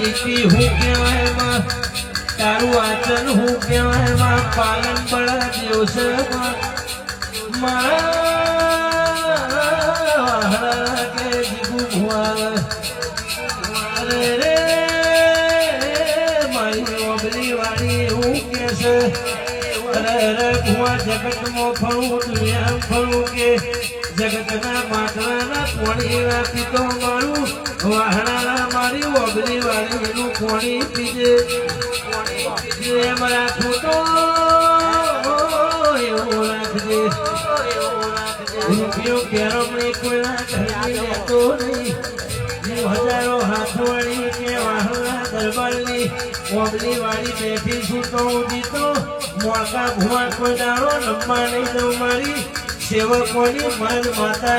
નીતિ હું કહેવાયમાં તારું આચરણ હું કહેવાયમાં પાલન બળા દિવસે મારા કે જીગુ મારે ઓબલી વાળી એવું કે જગતમાં ફળું દુનિયા ફળું કે. જગતના માટલાના પોણી રાખી તો વાહણાના મારી ઓબલી વાળી એનું પોણી પીજે રાખું તો એવું રાખજે. રૂપિયો કેરમણી કોઈના ઘરની લેતો હજારો હાથવાળી કે વાહણા દરબારની ઓબલી વાળી બેઠી છું તો મોકા ભુવા કોઈ દાણો નમવા નહીં દઉં મારી સેવકોની મન માતા